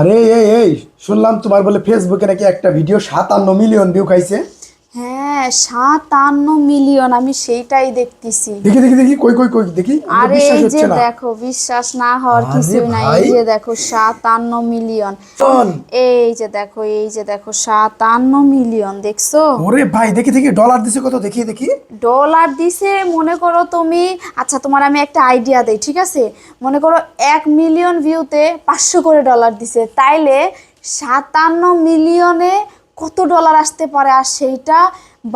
আরে এই এই শুনলাম তোমার বলে ফেসবুকে নাকি একটা ভিডিও সাতান্ন মিলিয়ন ভিউ খাইছে। হ্যাঁ সাতান্ন মিলিয়ন আমি সেইটাই দেখতেছি। দেখি দেখি দেখি কই কই কই দেখি আরে বিশ্বাস এই যে হচ্ছে না। দেখো বিশ্বাস না হওয়ার কিছু নাই এই যে দেখো সাতান্ন মিলিয়ন শোন। এই যে দেখো এই যে দেখো সাতান্ন মিলিয়ন দেখছ? ওরে ভাই দেখি দেখি ডলার দিছে কত? দেখি দেখি। ডলার দিছে মনে করো তুমি আচ্ছা তোমার আমি একটা আইডিয়া দেই ঠিক আছে? মনে করো এক মিলিয়ন ভিউতে পাঁচশো করে ডলার দিছে তাইলে সাতান্ন মিলিয়নে কত ডলার আসতে পারে? আর সেইটা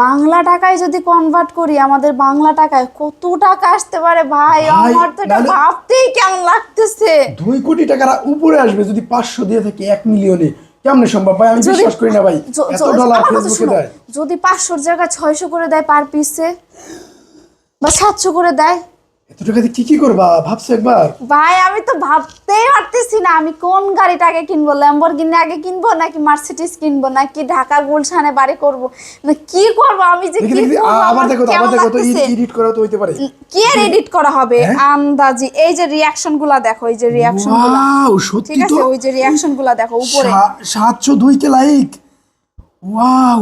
বাংলা টাকায় যদি কনভার্ট করি আমাদের বাংলা টাকায় কত টাকা আসতে পারে ভাই? আমার তো এটা ভাবতেই কেমন লাগতেছে। দুই কোটি টাকার উপরে আসবে যদি পাঁচশো দিয়ে থাকে এক মিলিয়নে কেমনে সম্ভব ভাই? আমি বিশ্বাস করি না ভাই। এত ডলার ফেসবুকে দেয়। যদি পাঁচশোর জায়গা ছয়শো করে দেয় পার পিসে বা সাতশো করে দেয় এত টাকা দিয়ে কি কি করবা? ভাবছ একবার? ভাই আমি তো ভাবতেই পারতেছি না আমি কোন গাড়িটা আগে কিনবো? ল্যাম্বরগিনি আগে কিনবো নাকি মার্সিডিজ কিনবো? নাকি ঢাকা গুলশানে বাড়ি করব? না কি করব? আমি যে কি আবার দেখো আবার দেখো তো এডিট করা তো হইতে পারে। কি আর এডিট করা হবে? হ্যাঁ? আন্দাজি এই যে রিয়াকশনগুলা দেখো এই যে রিয়াকশনগুলা। ওয়াও সত্যি ঠিক আছে ওই যে রিয়াকশনগুলা দেখো উপরে। সা- সাতশো দুইতে লাইক ওয়াও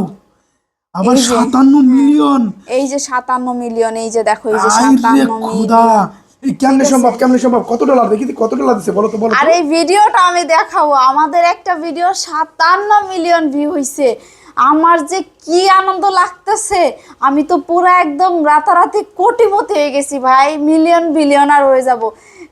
আবার সাতান্ন মিলিয়ন। এই যে সাতান্ন মিলিয়ন এই যে দেখো এই যে সাতান্ন মিলিয়ন। কেমনে সম্ভব কেমনে সম্ভব? কত ডলার? দেখি কত ডলার দিছে বলো তো বলো। আর এই ভিডিওটা আমি দেখাবো। আমাদের একটা ভিডিও সাতান্ন মিলিয়ন ভিউ হইছে। আমার যে কি আনন্দ লাগতেছে আমি তো পুরো একদম রাতারাতি কোটিপতি হয়ে গেছি ভাই। মিলিয়ন বিলিয়নার হয়ে যাব।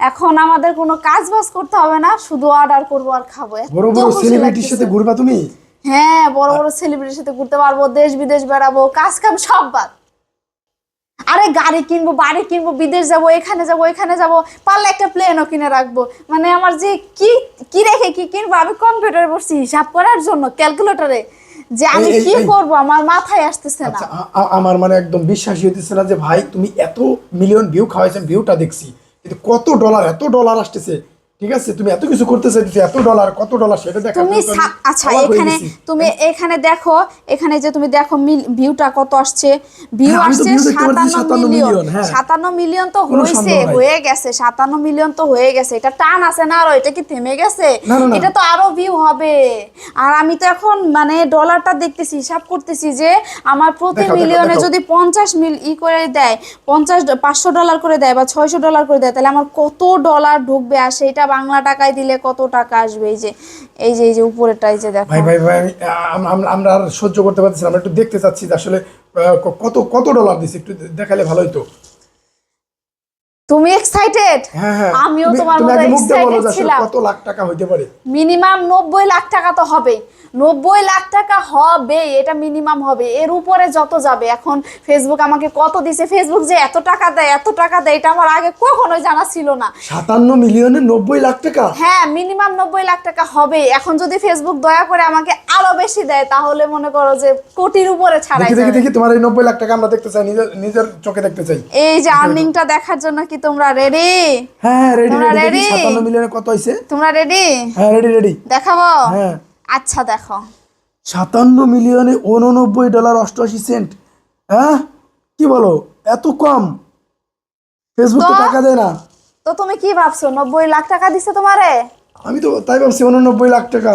এখন আমাদের কোনো কাজ বাজ করতে হবে না শুধু অর্ডার করব আর খাব। বড় বড় সেলিব্রিটির সাথে ঘুরবা তুমি? হ্যাঁ বড় বড় সেলিব্রিটির সাথে ঘুরতে পারব দেশ বিদেশ বেড়াবো কাজ কাম সব বাদ। আরে গাড়ি কিনবো বাড়ি কিনবো বিদেশ যাব এখানে যাব এখানে যাব পারলে একটা প্লেনও কিনে রাখব। মানে আমার যে কি কি রেখে কি কিনবো আমি কম্পিউটারে বসছি হিসাব করার জন্য ক্যালকুলেটরে যে আমি কি করব আমার মাথায় আসতেছে না। আচ্ছা আমার মানে একদম বিশ্বাসই হইতেছে না যে ভাই তুমি এত মিলিয়ন ভিউ খাওয়াইছেন ভিউটা দেখছি। কিন্তু কত ডলার এত ডলার আসতেছে। ঠিক আছে তুমি এত কিছু করতে চাইতেছো এত ডলার কত ডলার সেটা দেখা তুমি আচ্ছা এখানে তুমি এখানে দেখো এখানে যে তুমি দেখো ভিউটা কত আসছে? ভিউ হ্যাঁ, আসছে view দেখতে পাচ্ছি সাতান্ন 57 মিলিয়ন million, হ্যাঁ। সাতান্ন মিলিয়ন তো নাই। হয়ে গেছে সাতান্ন মিলিয়ন তো হয়ে গেছে। এটা টান আছে না আরও এটা কি থেমে গেছে। এটা তো আরও ভিউ হবে। আর আমি তো এখন মানে ডলারটা দেখতেছি হিসাব করতেছি যে আমার প্রতি মিলিয়নে যদি পঞ্চাশ মিল ই করে দেয় পঞ্চাশ পাঁচশো ডলার করে দেয় বা ছয়শো ডলার করে দেয় তাহলে আমার কত ডলার ঢুকবে আর সেইটা বাংলা টাকায় দিলে কত টাকা আসবে? এই যে এই যে এই যে উপরেরটাই যে দেখো। ভাই ভাই ভাই, আমি, আম- আম- আমরা আর সহ্য করতে পারছি না, আমরা একটু দেখতে চাচ্ছি যে আসলে কত কত ডলার দিছে, একটু দেখালে ভালো হতো তুমি এক্সাইটেড হ্যাঁ হ্যাঁ। আমিও তোমার মতো এক্সাইটেড ছিলাম। কত লাখ টাকা হইতে পারে? মিনিমাম নব্বই লাখ টাকা তো হবে নব্বই লাখ টাকা হবে এটা মিনিমাম হবে। এর উপরে যত যাবে এখন ফেসবুক আমাকে কত দিছে? ফেসবুক যে এত টাকা দেয় এত টাকা দেয় এটা আমার আগে কখনোই জানা ছিল না। সাতান্ন মিলিয়নে নব্বই লাখ টাকা? হ্যাঁ মিনিমাম নব্বই লাখ টাকা হবে এখন যদি ফেসবুক দয়া করে আমাকে আরও বেশি দেয় তাহলে মনে করো যে কোটির উপরে ছাড়াই দেখি দেখি তোমার এই নব্বই লাখ টাকা আমরা দেখতে চাই নিজের নিজের চোখে দেখতে চাই। এই যে আর্নিংটা দেখার জন্য কি তোমরা রেডি হ্যাঁ রেডি রেডি ready? সাতান্ন মিলিয়নে কত হয়েছে? তোমরা রেডি হ্যাঁ রেডি রেডি দেখাবো? হ্যাঁ। আচ্ছা দেখো। সাতান্ন মিলিয়নে উননব্বই ডলার অষ্টআশি সেন্ট হ্যাঁ? কি বলো? এত কম। ফেসবুক তো? টাকা দেয় না। তো তুমি কি ভাবছ? নব্বই লাখ টাকা দিছে তোমারে? আমি তো তাই ভাবছি উননব্বই লাখ টাকা।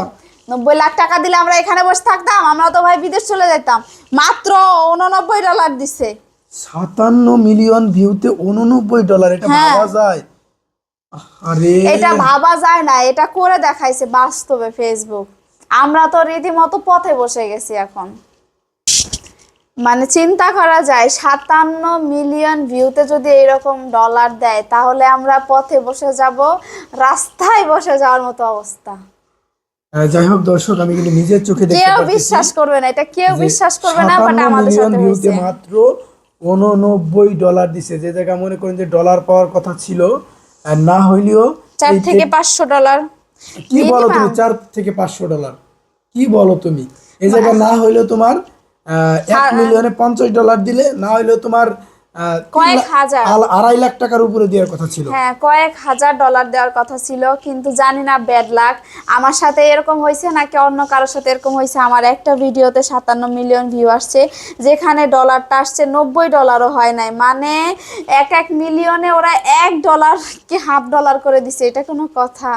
নব্বই লাখ টাকা দিলে আমরা এখানে বসে থাকতাম আমরা তো ভাই বিদেশ চলে যেতাম। মাত্র উননব্বই ডলার দিছে। সাতান্ন মিলিয়ন ভিউতে উননব্বই ডলার এটা হ্যাঁ। ভাবা যায়। আরে এটা ভাবা যায় না এটা করে দেখাইছে বাস্তবে ফেসবুক আমরা তো রীতিমতো পথে বসে গেছি এখন। মানে চিন্তা করা যায় সাতান্ন মিলিয়ন ভিউতে যদি এরকম ডলার দেয় তাহলে আমরা পথে বসে যাব রাস্তায় বসে যাওয়ার মতো অবস্থা। যাই হোক দর্শক আমি কিন্তু নিজের চোখে দেখতে কেউ বিশ্বাস করবে না এটা কেউ বিশ্বাস করবে না বাট 57 আমাদের সাথে হয়েছে। মাত্র উননব্বই ডলার দিছে। যে জায়গা মনে করেন যে ডলার পাওয়ার কথা ছিল না হইলেও চার থেকে পাঁচশো ডলার কি বলো তুমি চার থেকে পাঁচশো ডলার কি বলো তুমি? এই জায়গা না হইলেও তোমার আহ, এক। মিলিয়নে পঞ্চাশ ডলার দিলে না হইলেও তোমার কয়েক হাজার। আড়াই লাখ টাকার উপরে দেওয়ার কথা ছিল। হ্যাঁ কয়েক হাজার ডলার দেওয়ার কথা ছিল কিন্তু জানি না ব্যাড লাক আমার সাথে এরকম হয়েছে নাকি অন্য কারোর সাথে এরকম হয়েছে? আমার একটা ভিডিওতে সাতান্ন মিলিয়ন ভিউ আসছে যেখানে ডলারটা আসছে নব্বই ডলারও হয় নাই। মানে এক এক মিলিয়নে ওরা এক ডলার কি হাফ ডলার করে দিছে এটা কোনো কথা।